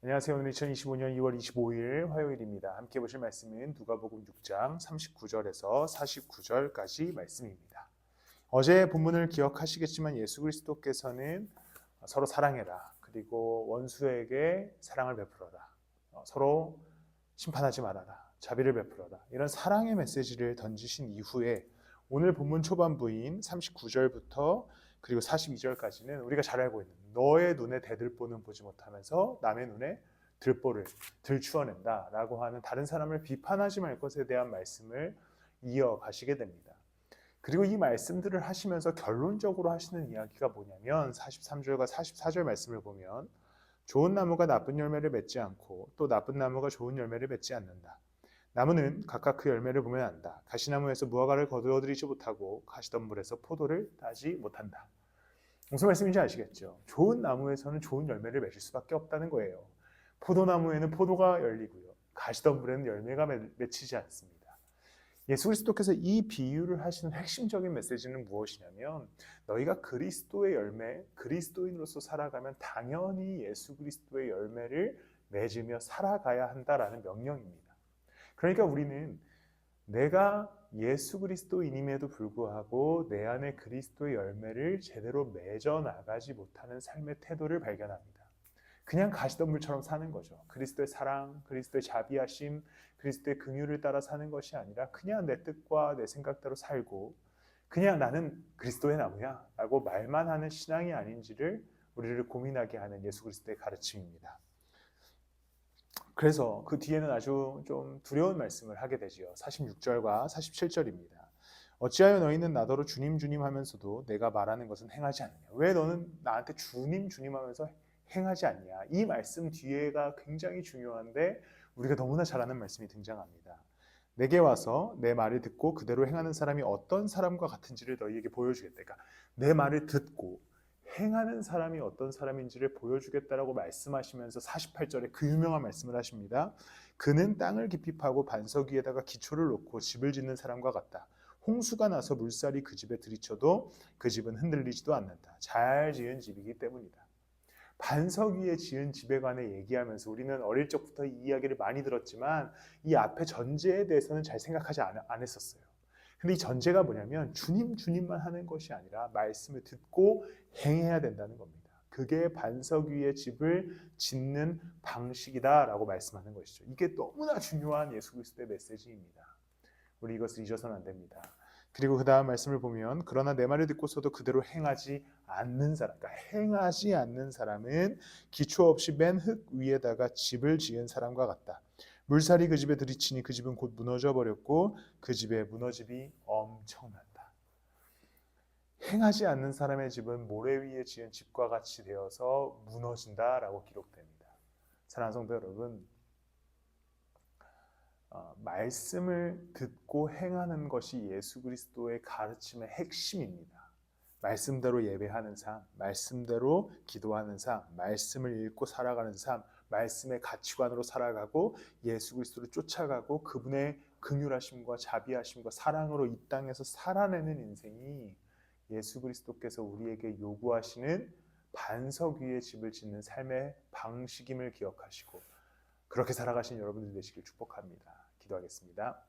안녕하세요. 오늘 2025년 2월 25일 화요일입니다. 함께 보실 말씀은 누가복음 6장 39절에서 49절까지 말씀입니다. 어제 본문을 기억하시겠지만 예수 그리스도께서는 서로 사랑해라. 그리고 원수에게 사랑을 베풀어라. 어, 서로 심판하지 말아라. 자비를 베풀어라. 이런 사랑의 메시지를 던지신 이후에 오늘 본문 초반부인 39절부터 그리고 42절까지는 우리가 잘 알고 있는 너의 눈에 대들보는 보지 못하면서 남의 눈에 들보를 들추어낸다라고 하는 다른 사람을 비판하지 말 것에 대한 말씀을 이어가시게 됩니다. 그리고 이 말씀들을 하시면서 결론적으로 하시는 이야기가 뭐냐면 43절과 44절 말씀을 보면 좋은 나무가 나쁜 열매를 맺지 않고 또 나쁜 나무가 좋은 열매를 맺지 않는다. 나무는 각각 그 열매를 보면 안다. 가시나무에서 무화과를 거두어들이지 못하고 가시덤불에서 포도를 따지 못한다. 무슨 말씀인지 아시겠죠? 좋은 나무에서는 좋은 열매를 맺을 수밖에 없다는 거예요. 포도나무에는 포도가 열리고요. 가시덤불에는 열매가 맺히지 않습니다. 예수 그리스도께서 이 비유를 하시는 핵심적인 메시지는 무엇이냐면 너희가 그리스도의 열매, 그리스도인으로서 살아가면 당연히 예수 그리스도의 열매를 맺으며 살아가야 한다라는 명령입니다. 그러니까 우리는 내가 예수 그리스도인임에도 불구하고 내 안에 그리스도의 열매를 제대로 맺어 나가지 못하는 삶의 태도를 발견합니다. 그냥 가시덤불처럼 사는 거죠. 그리스도의 사랑, 그리스도의 자비하심, 그리스도의 긍휼을 따라 사는 것이 아니라 그냥 내 뜻과 내 생각대로 살고 그냥 나는 그리스도의 나무야라고 말만 하는 신앙이 아닌지를 우리를 고민하게 하는 예수 그리스도의 가르침입니다. 그래서 그 뒤에는 아주 좀 두려운 말씀을 하게 되지요. 46절과 47절입니다. 어찌하여 너희는 나더러 주님 주님 하면서도 내가 말하는 것은 행하지 않느냐? 왜 너는 나한테 주님 주님 하면서 행하지 않냐? 이 말씀 뒤에가 굉장히 중요한데 우리가 너무나 잘 아는 말씀이 등장합니다. 내게 와서 내 말을 듣고 그대로 행하는 사람이 어떤 사람과 같은지를 너희에게 보여주겠다. 그러니까 내 말을 듣고 행하는 사람이 어떤 사람인지를 보여주겠다라고 말씀하시면서 48절에 그 유명한 말씀을 하십니다. 그는 땅을 깊이 파고 반석 위에다가 기초를 놓고 집을 짓는 사람과 같다. 홍수가 나서 물살이 그 집에 들이쳐도 그 집은 흔들리지도 않는다. 잘 지은 집이기 때문이다. 반석 위에 지은 집에 관해 얘기하면서 우리는 어릴 적부터 이 이야기를 많이 들었지만 이 앞에 전제에 대해서는 잘 생각하지 않, 않았었어요. 근데 이 전제가 뭐냐면 주님 주님만 하는 것이 아니라 말씀을 듣고 행해야 된다는 겁니다. 그게 반석 위에 집을 짓는 방식이다라고 말씀하는 것이죠. 이게 너무나 중요한 예수 그리스도의 메시지입니다. 우리 이것을 잊어서는 안 됩니다. 그리고 그 다음 말씀을 보면 그러나 내 말을 듣고서도 그대로 행하지 않는 사람, 그러니까 행하지 않는 사람은 기초 없이 맨 흙 위에다가 집을 지은 사람과 같다. 물살이 그 집에 들이치니 그 집은 곧 무너져 버렸고 그 집의 무너짐이 엄청난다. 행하지 않는 사람의 집은 모래 위에 지은 집과 같이 되어서 무너진다라고 기록됩니다. 사랑하는 성도 여러분, 어, 말씀을 듣고 행하는 것이 예수 그리스도의 가르침의 핵심입니다. 말씀대로 예배하는 삶, 말씀대로 기도하는 삶, 말씀을 읽고 살아가는 삶, 말씀의 가치관으로 살아가고 예수 그리스도를 쫓아가고 그분의 긍휼하심과 자비하심과 사랑으로 이 땅에서 살아내는 인생이 예수 그리스도께서 우리에게 요구하시는 반석 위에 집을 짓는 삶의 방식임을 기억하시고 그렇게 살아가신 여러분들 되시길 축복합니다. 기도하겠습니다.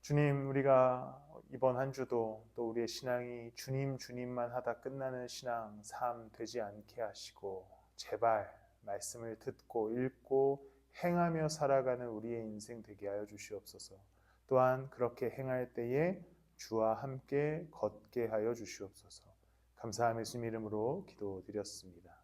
주님, 우리가 이번 한 주도 또 우리의 신앙이 주님, 주님만 하다 끝나는 신앙 삶 되지 않게 하시고 제발 말씀을 듣고 읽고 행하며 살아가는 우리의 인생 되게 하여 주시옵소서. 또한 그렇게 행할 때에 주와 함께 걷게 하여 주시옵소서. 감사함의 수 이름으로 기도드렸습니다.